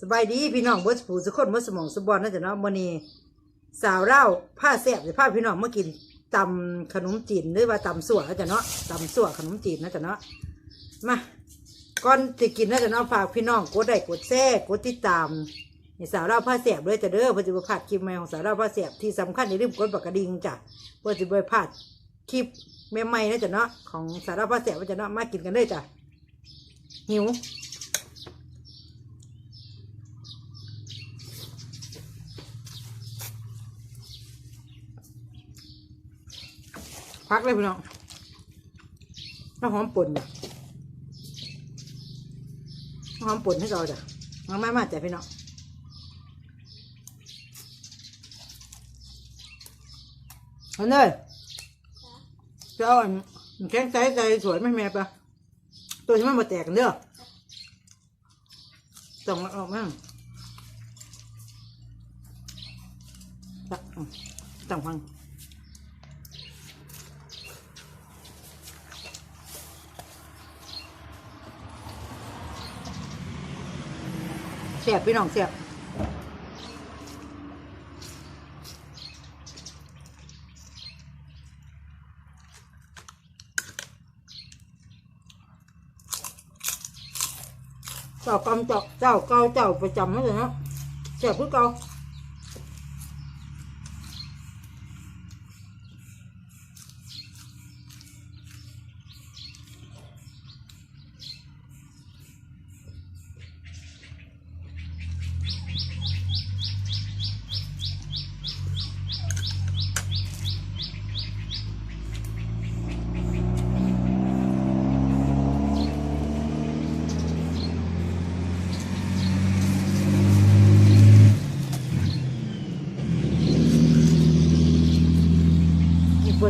สบายดีพี่น้องบิร์สผูสุคนบิร์สมองสบอนนะจ๊ะเนาะมื้อนี้สาวเล่าผ้าแซ่บจะพาพี่น้องมากินตำขนมจีนหรือว่าตำสั่วนะจ๊ะเนาะตำสั่วขนมจีนนะจ๊ะเนาะมาก่อนจะกินนะจ๊ะเนาะฝากพี่น้องกดไลค์กดแชร์กดติดตามให้สาวเล่าผ้าแซ่บด้วยจะเด้อเพื่อจะบ่พลาดคลิปใหม่ของสาวเล่าผ้าแซ่บที่สำคัญอย่าลืมกดบักกระดิ่งจ้ะเพื่อจะบ่พลาดคลิปใหม่ๆนะจ๊ะเนาะของสาวเล่าผ้าแซ่บนะจ๊ะเนาะมากินกันเลยจ้ะหิว พักเลยพี่น้องน้ำหอมป่นจ้ะน้ำหอมป่นให้เราจ้ะมามามาจ้ะพี่น้องเอาเลยจะเอาอันแข็งใจใจสวยไหมแม่ปะตัวที่มันมาแตกกันเด้อต้องออกมาตักอืมตั้งฟัง เสียบพี่น้องเสียบเจ้ากำเจ้าเจ้าเก่าเจ้าประจำนั่นเลยเนาะเสียบพี่เก่า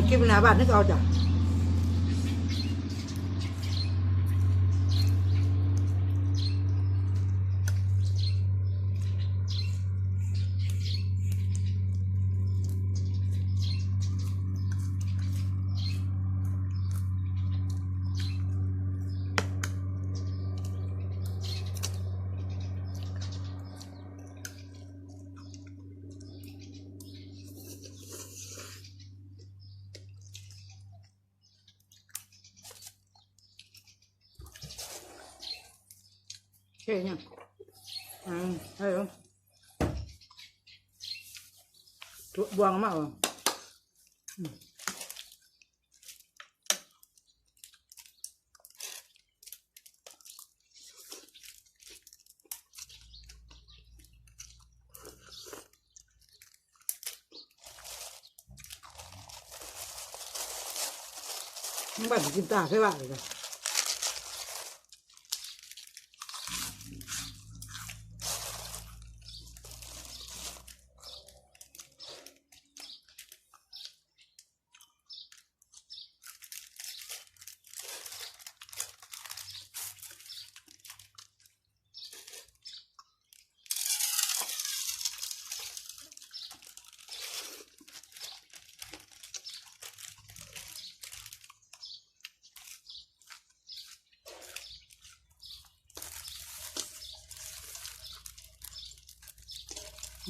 ปิดคลิปหน้าบ้านนึกเอาจ้ะ เฮ้ยเนี่ยอืมเฮ้ยตัวบวงมากอะอืมมึงบ้านกินตาใช่ป่ะเลย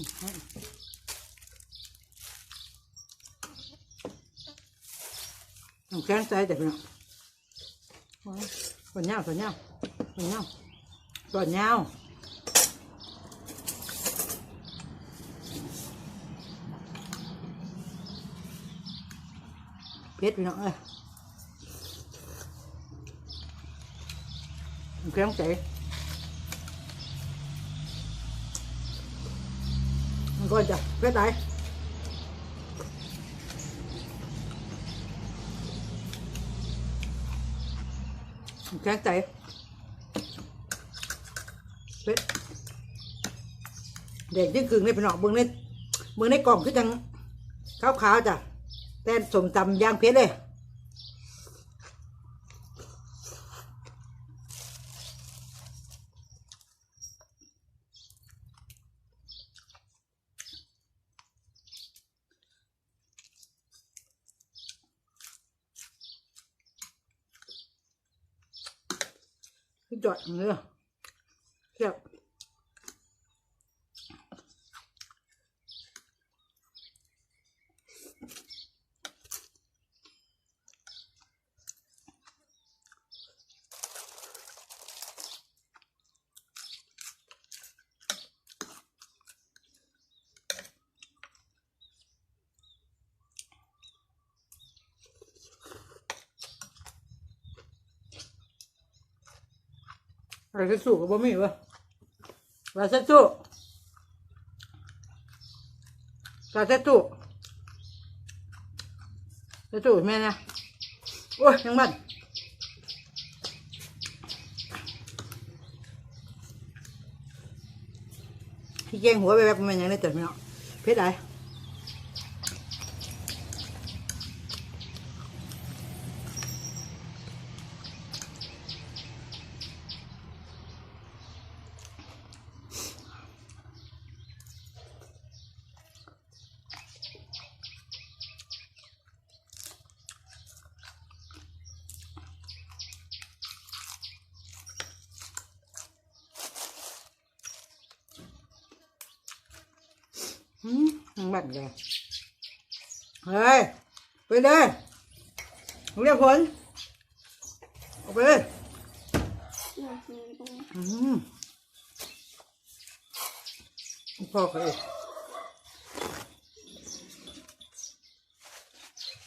จ้ะน้ำแข็งใจแต่พี่น้องโอ้ยส่วนยาวส่วนยาวส่วนยาวส่วนยาวเพชรพี่ น้องเอ้ยน้ำแข็งใจมันก็จะเพชรไหนแกงไก่เป็ดเด็กยิ่งกึ่งในพี่น้องเบิ่งในเบิ่งในกล่องคือจังขาวๆจ้ะแต่สมตำยางเพชรเลย จอดเงือเจ็บ อะไรจะสู้กับบ่มีวะเราจะสู้เราจะสู้จะสู้แม่นะโอ้ยยังบันพี่แกงหัวไปแบบมันยังได้เติมไม่เนาะเพชรไอ อืมยังบันแกเฮ้ยไปเลยเรียกผลออกไปเลย อืมพ่อเคย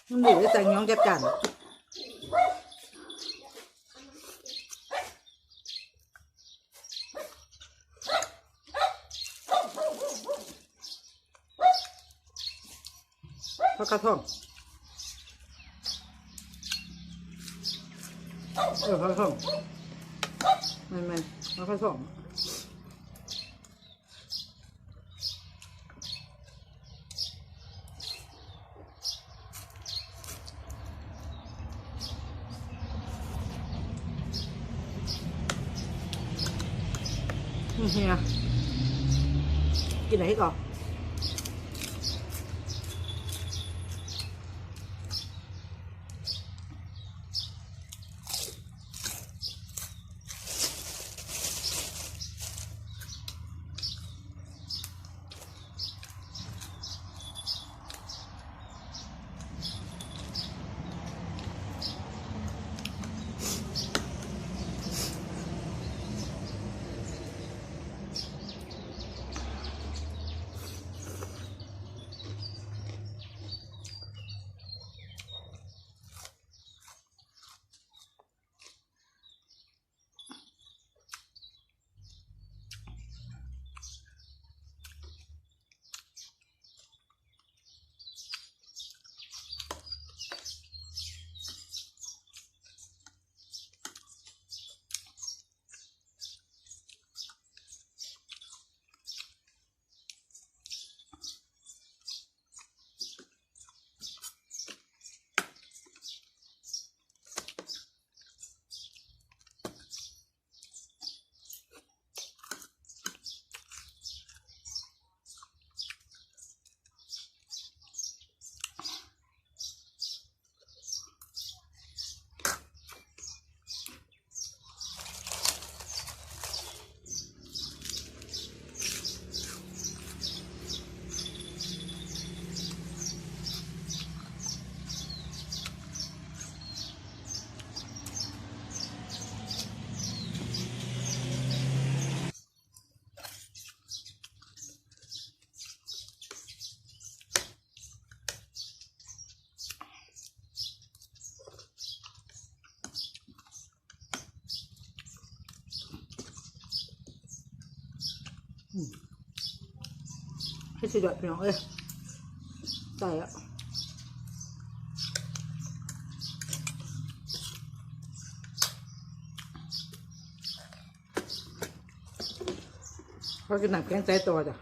มันดีได้แต่งย้องจับจันพ ระกระท่อมเออพระกระท่อมไม่ไม่แล้วก็ส่งอืมเฮียกินอะไรก่อน ให้สุดยอดพี่น้องเอ้ยใส่อะเขากินหนักแข็งใจตัวจ้ะ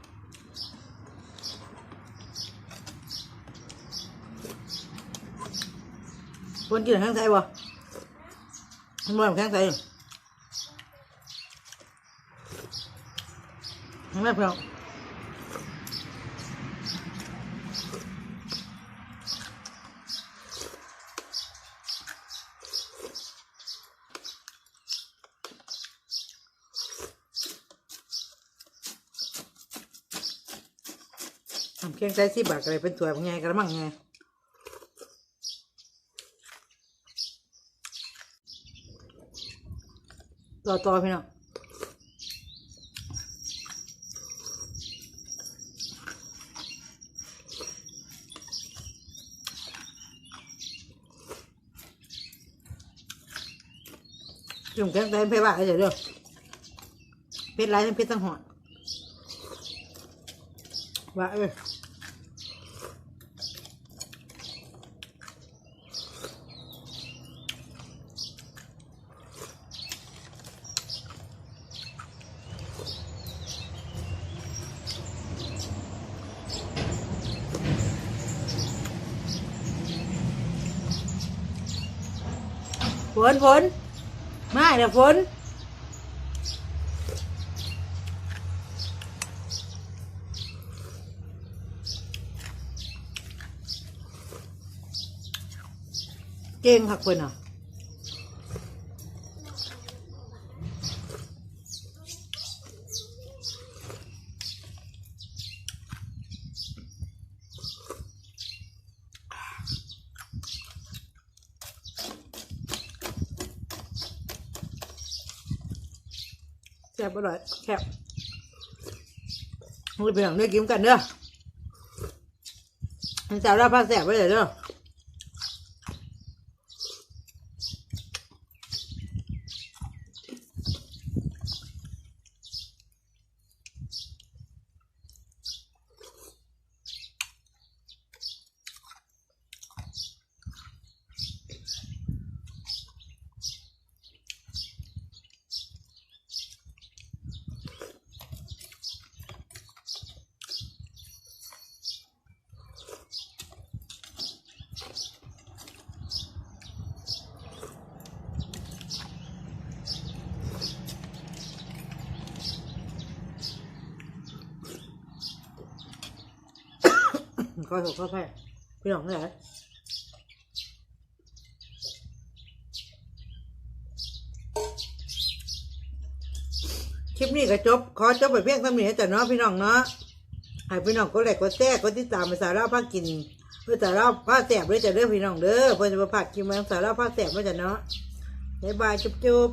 คนกินหนักแข็งใจบ่มันบ่หนักแข็งใจอยู่เห็นไหมพี่น้อง ทำเคียงใจสิบาทอะไรเป็นตัวเป็นไงกระมังไงต่อต่อพี่น้องจุ่มแกงใจเพบ้าเดี๋ยเดี๋ยวเป็ดร้ายทั้งเป็ดทั้งหอนว่าเออฝ นฝนมาเดี๋ยวฝนเก่งค่ะคนอะ อร่อยแซ่บมือเปหนังด้กินกันเด้อมันสาวราพาแซ่บไปเลยเด้อ ก็ถูกเข้าไปพี่น้องเลยคลิปนี้ก็จบ ขอจบไปเพียงเท่านี้แต่เนาะพี่น้องเนาะให้พี่น้องก็แหลกก็แท้ก็ติดตามไปสาระภาคกินเพื่อสาระภาคแสบด้วยจะเด้อพี่น้องเด้อเพื่อจะมาผัดกินมาสาระภาคแสบด้วยจ้ะเนาะบ๊ายบายจุ๊บจุ๊บ